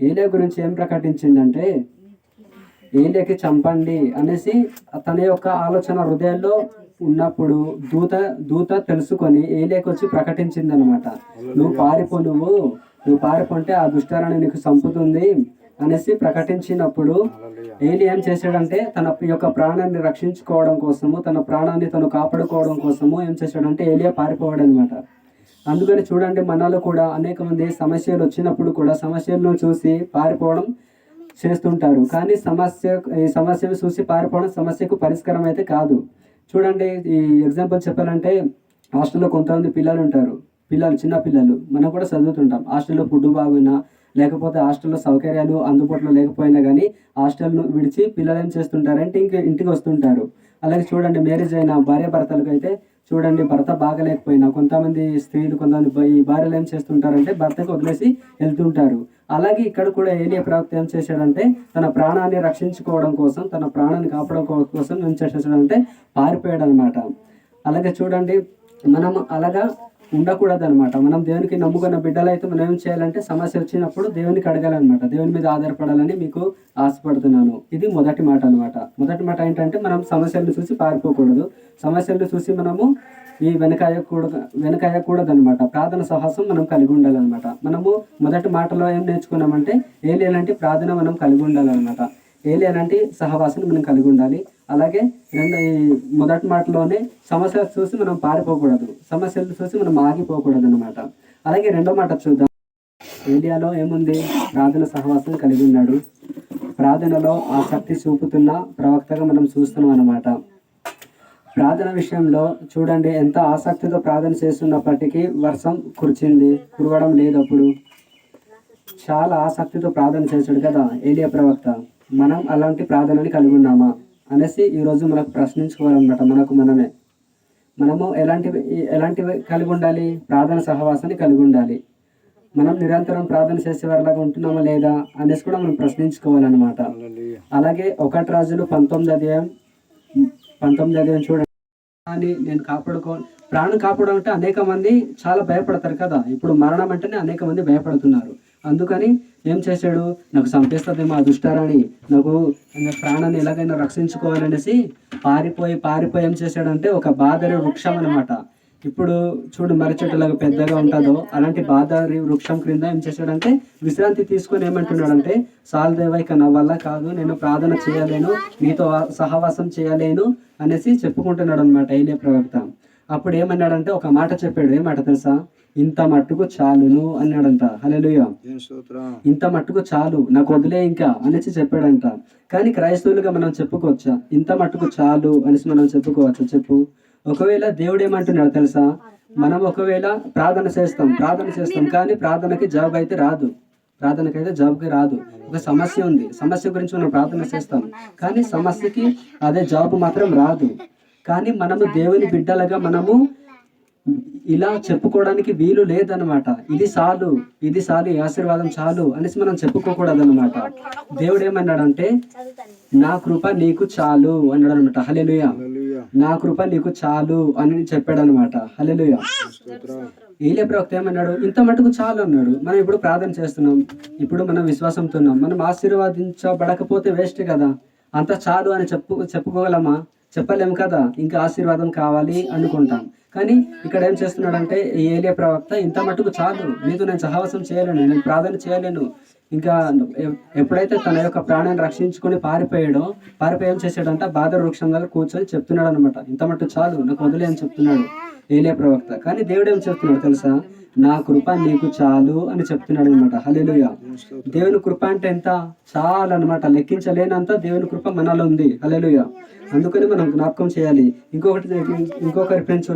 ఏలియా గురించి ఏం ప్రకటించిందంటే ఏలియాకి చంపండి అనేసి తన యొక్క ఆలోచన హృదయాల్లో ఉన్నప్పుడు దూత దూత తెలుసుకొని ఏలియాకి వచ్చి ప్రకటించింది అనమాట నువ్వు పారిపో నువ్వు నువ్వు పారిపోంటే ఆ దుష్టారాన్ని నీకు చంపుతుంది అనేసి ప్రకటించినప్పుడు ఏలి ఏం చేశాడంటే తన యొక్క ప్రాణాన్ని రక్షించుకోవడం కోసము తన ప్రాణాన్ని తను కాపాడుకోవడం కోసము ఏం చేశాడంటే ఏలియా పారిపోవాడు అనమాట అందుకని చూడండి మనలో కూడా అనేక మంది సమస్యలు వచ్చినప్పుడు కూడా సమస్యలను చూసి పారిపోవడం చేస్తుంటారు. కానీ సమస్య ఈ సమస్యను చూసి పారిపోవడం సమస్యకు పరిష్కారం అయితే కాదు. చూడండి ఈ ఎగ్జాంపుల్ చెప్పాలంటే హాస్టల్లో కొంతమంది పిల్లలు ఉంటారు. పిల్లలు చిన్న పిల్లలు. మనం కూడా చదువుతుంటాం. హాస్టల్లో ఫుడ్ బాగున్నా లేకపోతే హాస్టల్లో సౌకర్యాలు అందుబాటులో లేకపోయినా కానీ హాస్టల్ను విడిచి పిల్లలు ఏం చేస్తుంటారంటే ఇంక ఇంటికి వస్తుంటారు. అలాగే చూడండి మ్యారేజ్ అయిన భార్య భర్తలకు అయితే చూడండి భర్త బాగలేకపోయినా కొంతమంది స్త్రీలు కొంతమంది ఈ భార్యలు ఏం చేస్తుంటారంటే భర్తకు వదిలేసి వెళ్తుంటారు. అలాగే ఇక్కడ కూడా ఏలియ ప్రవక్త ఏం చేశాడంటే తన ప్రాణాన్ని రక్షించుకోవడం కోసం తన ప్రాణాన్ని కాపాడుకోవడం కోసం ఏం చేసేసాడంటే పారిపోయాడు అనమాట అలాగే చూడండి మనం అలాగా ఉండకూడదు అనమాట మనం దేవునికి నమ్ముకున్న బిడ్డలైతే మనం ఏం చేయాలంటే సమస్య వచ్చినప్పుడు దేవునికి అడగాలన్నమాట. దేవుని మీద ఆధారపడాలని మీకు ఆశపడుతున్నాను. ఇది మొదటి మాట అనమాట మొదటి మాట ఏంటంటే మనం సమస్యలను చూసి పారిపోకూడదు. సమస్యలను చూసి మనము ఈ వెనకాయకూడదు వెనకాయకూడదు అనమాట ప్రార్థన సాహసం మనం కలిగి ఉండాలన్నమాట. మనము మొదటి మాటలో ఏం నేర్చుకున్నామంటే ఏలియలాంటి ప్రార్థన మనం కలిగి ఉండాలన్నమాట. ఏలియలాంటి సహవాసం మనం కలిగి ఉండాలి. అలాగే రెండు మొదటి మాటలోనే సమస్యలు చూసి మనం పారిపోకూడదు. సమస్యలు చూసి మనం ఆగిపోకూడదు అనమాట అలాగే రెండో మాట చూద్దాం. ఏలియాలో ఏముంది? ప్రార్థన సహవాసం కలిగి ఉన్నాడు. ప్రార్థనలో ఆసక్తి చూపుతున్న ప్రవక్తగా మనం చూస్తున్నాం అనమాట ప్రార్థన విషయంలో చూడండి ఎంత ఆసక్తితో ప్రార్థన చేస్తున్నప్పటికీ వర్షం కురిచింది కురవడం లేదు అప్పుడు. చాలా ఆసక్తితో ప్రార్థన చేశాడు కదా ఏలియా ప్రవక్త. మనం అలాంటి ప్రార్థనని కలిగి ఉన్నామా? అనేసి ఈరోజు మనకు ప్రశ్నించుకోవాలన్నమాట. మనకు మనమే. మనము ఎలాంటి ఎలాంటివి కలిగి ఉండాలి? ప్రార్థన సహవాసాన్ని కలిగి ఉండాలి. మనం నిరంతరం ప్రార్థన చేసేవారిలాగా ఉంటున్నామా లేదా అనేసి కూడా మనం ప్రశ్నించుకోవాలన్నమాట. అలాగే ఒకటి రాజులు పంతొమ్మిది అధ్యాయం పంతొమ్మిది అధ్యాయం చూడండి. అని నేను కాపాడుకో ప్రాణం కాపాడడం అంటే అనేక మంది చాలా భయపడతారు కదా. ఇప్పుడు మరణం అంటేనే అనేక మంది భయపడుతున్నారు. అందుకని ఏం చేశాడు? నాకు చంపేస్తుందేమో ఆ దుష్టారాన్ని నాకు ప్రాణాన్ని ఎలాగైనా రక్షించుకోవాలనేసి పారిపోయి పారిపోయి ఏం చేశాడంటే ఒక బాదరి వృక్షం అనమాట ఇప్పుడు చూడు మర్రి చెట్టులాగా పెద్దగా ఉంటుందో అలాంటి బాదారి వృక్షం క్రింద ఏం చేశాడంటే విశ్రాంతి తీసుకొని ఏమంటున్నాడంటే సాల్దేవ ఇక నా వల్ల కాదు. నేను ప్రార్థన చేయలేను. నీతో సహవాసం చేయలేను. అనేసి చెప్పుకుంటున్నాడు అనమాట ఏలే ప్రవక్త. అప్పుడు ఏమన్నాడంటే ఒక మాట చెప్పాడు. ఏ మాట తెలుసా? ఇంత మట్టుకు చాలును అన్నాడంట. హల్లెలూయా. ఇంత మట్టుకు చాలు నాకు వదిలే ఇంకా అనేసి చెప్పాడంట. కానీ క్రైస్తవులుగా మనం చెప్పుకోవచ్చా? ఇంత మట్టుకు చాలు అనేసి మనం చెప్పుకోవచ్చా? చెప్పు. ఒకవేళ దేవుడు ఏమంటున్నాడు తెలుసా? మనం ఒకవేళ ప్రార్థన చేస్తాం ప్రార్థన చేస్తాం కానీ ప్రార్థనకి జవాబు అయితే రాదు. ప్రార్థనకి అయితే జవాబుకి రాదు. ఒక సమస్య ఉంది. సమస్య గురించి మనం ప్రార్థన చేస్తాం. కానీ సమస్యకి అదే జవాబు మాత్రం రాదు. కానీ మనము దేవుని బిడ్డలుగా మనము ఇలా చెప్పుకోవడానికి వీలు లేదనమాట ఇది చాలు ఇది చాలు ఈ ఆశీర్వాదం చాలు అనేసి మనం చెప్పుకోకూడదు అనమాట దేవుడు ఏమన్నాడంటే నా కృప నీకు చాలు అన్నాడు అనమాట హలెలుయ నా కృప నీకు చాలు అని చెప్పాడు అనమాట హలెలుయ ఏలియా ప్రవక్త ఏమన్నాడు ఇంత మటుకు చాలు అన్నాడు. మనం ఇప్పుడు ప్రార్థన చేస్తున్నాం ఇప్పుడు మనం విశ్వాసంతో ఉన్నాం. మనం ఆశీర్వదించబడకపోతే వేస్ట్ కదా. అంత చాలు అని చెప్పు చెప్పుకోగలమా? చెప్పలేము కదా? ఇంకా ఆశీర్వాదం కావాలి అనుకుంటాం. కానీ ఇక్కడ ఏం చేస్తున్నాడంటే ఈ ఏలియా ప్రవక్త ఇంత మటుకు చాలు. నీతో నేను సహవాసం చేయలేను. నేను ప్రార్థన చేయలేను. ఇంకా ఎప్పుడైతే తన యొక్క ప్రాణాన్ని రక్షించుకొని పారిపోయాడో పారిపోయి ఏం చేశాడంట? బాధ వృక్షం దగ్గర కూర్చొని చెప్తున్నాడు అనమాట ఇంత మట్టు చాలు. నాకు వదిలే అని చెప్తున్నాడు ఏలియా ప్రవక్త. కానీ దేవుడు ఏం చెప్తున్నాడు తెలుసా? నా కృప నీకు చాలు అని చెప్తున్నాడు అనమాట హలెలుయ దేవుని కృప అంటే ఎంత? చాలు అనమాట లెక్కించలేనంత దేవుని కృప మనలో ఉంది. హలెలుయ అందుకని మనం జ్ఞాపకం చేయాలి. ఇంకొకటి ఇంకొక రిఫరెన్స్